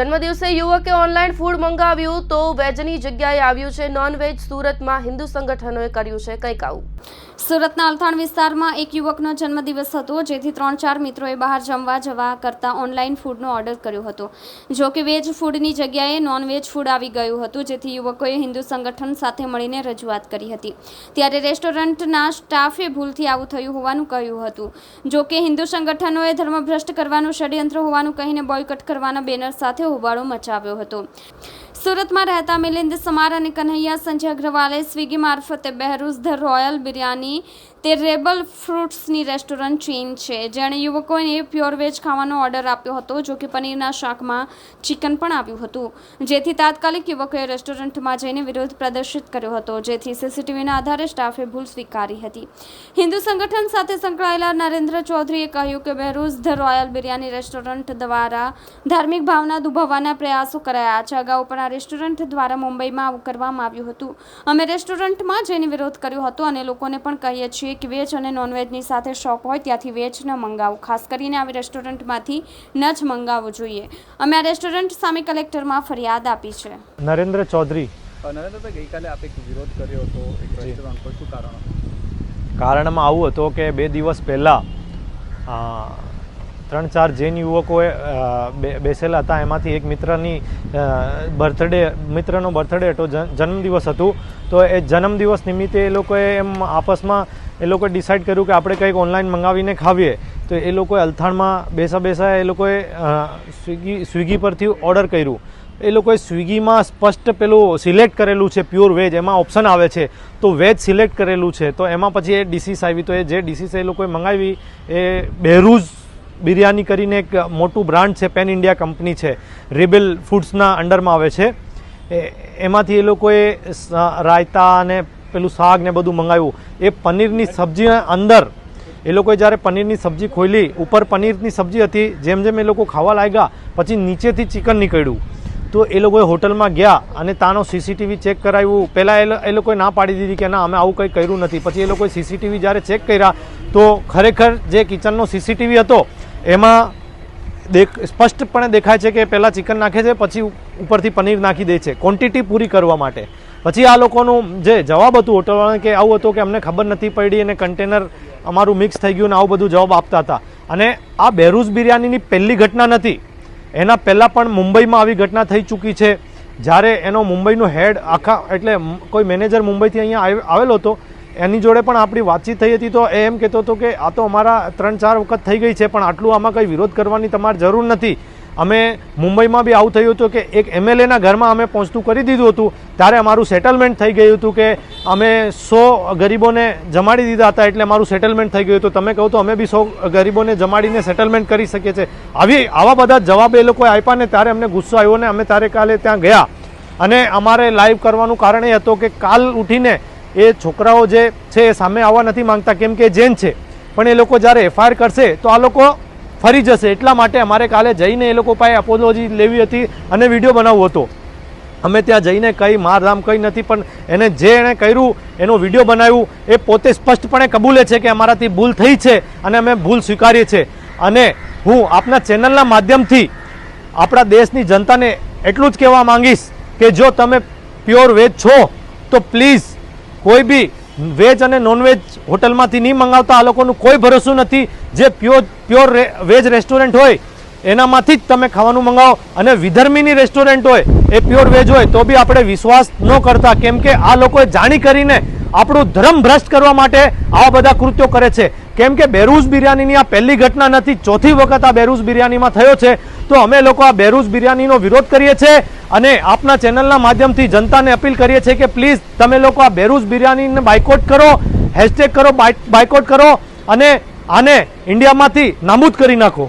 જન્મદિવસે યુવકે online food મંગાવ્યું તો વેજની જગ્યાએ આવ્યું છે. નોનવેજ સુરતમાં હિન્દુ સંગઠનોએ કર્યું છે કંઈક આવું. સુરતના અલથાણ વિસ્તારમાં એક યુવકનો જન્મદિવસ હતો. જેથી ત્રણ ચાર મિત્રોએ બહાર જમવા જવા કરતાં ઓનલાઈન ફૂડનો ઓર્ડર કર્યો હતો. જો કે વેજ ફૂડની જગ્યાએ નોનવેજ ફૂડ આવી ગયું હતું, જેથી યુવકોએ હિન્દુ સંગઠન સાથે મળીને રજૂઆત કરી હતી. ત્યારે રેસ્ટોરન્ટના સ્ટાફે ભૂલથી આવું થયું હોવાનું કહ્યું હતું. જો કે હિન્દુ સંગઠનોએ ધર્મભ્રષ્ટ કરવાનું ષડયંત્ર હોવાનું કહીને બોયકટ કરવાના બેનર સાથે હોબાળો મચાવ્યો હતો. સુરતમાં રહેતા મિલિંદ સમાર અને કન્હૈયા સંજય અગ્રવાલે સ્વિગી મારફતે બહેરૂઝ ધ રોયલ બિરયાની તે રેબલ ફ્રૂટ્સની રેસ્ટોરન્ટ ચેઇન છે, જેણે યુવકોને પ્યોર વેજ ખાવાનો ઓર્ડર આપ્યો હતો, જો કે પનીરના શાકમાં ચિકન પણ આવ્યું હતું. જેથી તાત્કાલિક યુવકોએ રેસ્ટોરન્ટમાં જઈને વિરોધ પ્રદર્શિત કર્યો હતો, જેથી સીસીટીવીના આધારે સ્ટાફે ભૂલ સ્વીકારી હતી. હિન્દુ સંગઠન સાથે સંકળાયેલા નરેન્દ્ર ચૌધરીએ કહ્યું કે Behrouz the royal biryani restaurant દ્વારા ધાર્મિક ભાવના દુભાવવાના પ્રયાસો કરાયા છે. અગાઉ પણ આ રેસ્ટોરન્ટ દ્વારા મુંબઈમાં કરવામાં આવ્યું હતું. અમે રેસ્ટોરન્ટમાં જઈને વિરોધ કર્યો હતો અને લોકોને પણ કહીએ છીએ કે વેજ અને નોનવેજની સાથે શોપ હોય ત્યાંથી વેજ ન મંગાવો. ખાસ કરીને આવી રેસ્ટોરન્ટમાંથી ન જ મંગાવવું જોઈએ. અમે આ રેસ્ટોરન્ટ સામે કલેક્ટરમાં ફરિયાદ આપી છે. નરેન્દ્ર ચૌધરી. નરેન્દ્રભાઈ ગઈકાલે આપે એક વિરોધ કર્યો હતો એક રેસ્ટોરન્ટ પર. શું કારણ કારણમાં આવું હતું કે બે દિવસ પહેલાં ત્રણ ચાર જૈન યુવકોએ બેસેલા હતા. એમાંથી એક મિત્રની બર્થડે મિત્રનો બર્થડે હતો જન્મદિવસ હતું. તો એ જન્મદિવસ નિમિત્તે એ લોકોએ એમ આપસમાં એ લોકોએ ડિસાઇડ કર્યું કે આપણે કંઈક ઓનલાઈન મંગાવીને ખાવીએ, તો એ લોકોએ અલથાણમાં બેસા બેસા એ લોકોએ સ્વિગી સ્વિગી પરથી ઓર્ડર કર્યું. એ લોકોએ સ્વિગીમાં સ્પષ્ટ પેલું સિલેક્ટ કરેલું છે પ્યોર વેજ એમાં ઓપ્શન આવે છે. તો વેજ સિલેક્ટ કરેલું છે, તો એમાં પછી એ ડિસીસ આવી, તો એ જે ડિશિસ એ લોકોએ મંગાવી, એ બહેરૂઝ બિરયાની કરીને એક મોટું બ્રાન્ડ છે પેન ઇન્ડિયા કંપની છે રિબેલ ફૂડ્સના અંડરમાં આવે છે. એમાંથી એ લોકોએ રાયતા અને પેલું શાક ને બધું મંગાવ્યું. એ પનીરની સબ્જીના અંદર, એ લોકોએ જ્યારે પનીરની સબ્જી ખોલી ઉપર પનીરની સબ્જી હતી, જેમ જેમ એ લોકો ખાવા લાગ્યા, પછી નીચેથી ચિકન નીકળ્યું. તો એ લોકોએ હોટલમાં ગયા અને તાનો સીસીટીવી ચેક કરાવ્યું. પહેલાં એ એ લોકોએ ના પાડી દીધી કે ના, અમે આવું કંઈ કર્યું નથી. પછી એ લોકોએ સીસીટીવી જ્યારે ચેક કર્યા, તો ખરેખર જે કિચનનો સીસીટીવી હતો, એમાં દેખ, સ્પષ્ટપણે દેખાય છે કે પહેલાં ચિકન નાખે છે, પછી ઉપરથી પનીર નાખી દે છે. ક્વોન્ટિટી પૂરી કરવા માટે. પછી આ લોકોનું જે જવાબ હતું હોટલવાળાને કે આવું હતું કે અમને ખબર નથી પડી અને કન્ટેનર અમારું મિક્સ થઈ ગયું ને આવું બધું જવાબ આપતા હતા. અને આ બેરૂઝ બિરયાનીની પહેલી ઘટના નથી. એના પહેલાં પણ મુંબઈમાં આવી ઘટના થઈ ચૂકી છે. જ્યારે એનો મુંબઈનો હેડ આખા એટલે કોઈ મેનેજર મુંબઈથી અહીંયા આવ- આવેલો હતો, એની જોડે પણ આપણી વાતચીત થઈ હતી. તો એ એમ કહેતો હતો કે આ તો અમારા ત્રણ ચાર વખત થઈ ગઈ છે, પણ આટલું આમાં કંઈ વિરોધ કરવાની તમારે જરૂર નથી. અમે મુંબઈમાં બી આવું થયું હતું કે એક એમએલએના ઘરમાં અમે પહોંચતું કરી દીધું હતું. ત્યારે અમારું સેટલમેન્ટ થઈ ગયું હતું કે અમે સો ગરીબોને જમાડી દીધા હતા એટલે અમારું સેટલમેન્ટ થઈ ગયું હતું. તમે કહો તો અમે બી સો ગરીબોને જમાડીને સેટલમેન્ટ કરી શકીએ છીએ. આવી, આવા બધા જવાબ એ લોકોએ આપ્યા ને ત્યારે અમને ગુસ્સો આવ્યો ને અમે ત્યારે કાલે ત્યાં ગયા. અને અમારે લાઈવ કરવાનું કારણ એ હતું કે કાલ ઉઠીને એ છોકરાઓ જે છે એ સામે આવવા નથી માંગતા, કેમ કે જેન છે. પણ એ લોકો જ્યારે એફઆઈઆર કરશે તો આ લોકો ફરી જશે. એટલા માટે અમારે કાલે જઈને એ લોકો પાસે અપોલોજી લેવી હતી અને વીડિયો બનાવવો હતો. અમે ત્યાં જઈને કંઈ મારધામ કંઈ નથી, પણ એને જે એણે કર્યું, એનો વીડિયો બનાવ્યું, એ પોતે સ્પષ્ટપણે કબૂલે છે કે અમારાથી ભૂલ થઈ છે અને અમે ભૂલ સ્વીકારીએ છીએ. અને હું આપના ચેનલના માધ્યમથી આપણા દેશની જનતાને એટલું જ કહેવા માંગીશ કે જો તમે પ્યોર વેજ છો, તો પ્લીઝ કોઈ બી વેજ અને નોનવેજ હોટલમાંથી નહીં મંગાવતા આ લોકોનું કોઈ ભરોસું નથી. જે પ્યોર પ્યોર વેજ રેસ્ટોરન્ટ હોય, એનામાંથી જ તમે ખાવાનું મંગાવો. અને વિધર્મીની રેસ્ટોરન્ટ હોય, એ પ્યોર વેજ હોય, તો બી આપણે વિશ્વાસ ન કરતા. કેમ કે આ લોકોએ જાણી કરીને આપણું ધર્મ ભ્રષ્ટ કરવા માટે આવા બધા કૃત્યો કરે છે. કેમ કે બેરૂઝ બિરયાનીની આ પહેલી ઘટના નથી, ચોથી વખત આ બેરૂઝ બિરયાનીમાં થયો છે. તો અમે લોકો આ બેરૂઝ બિરયાનીનો વિરોધ કરીએ છીએ અને આપના ચેનલના માધ્યમથી જનતાને અપીલ કરીએ છીએ કે પ્લીઝ તમે લોકો આ બેરૂઝ બિરયાનીને બાયકોટ કરો, હેશટેગ કરો બાયકોટ કરો અને આને ઇન્ડિયામાંથી નાબૂદ કરી નાખો.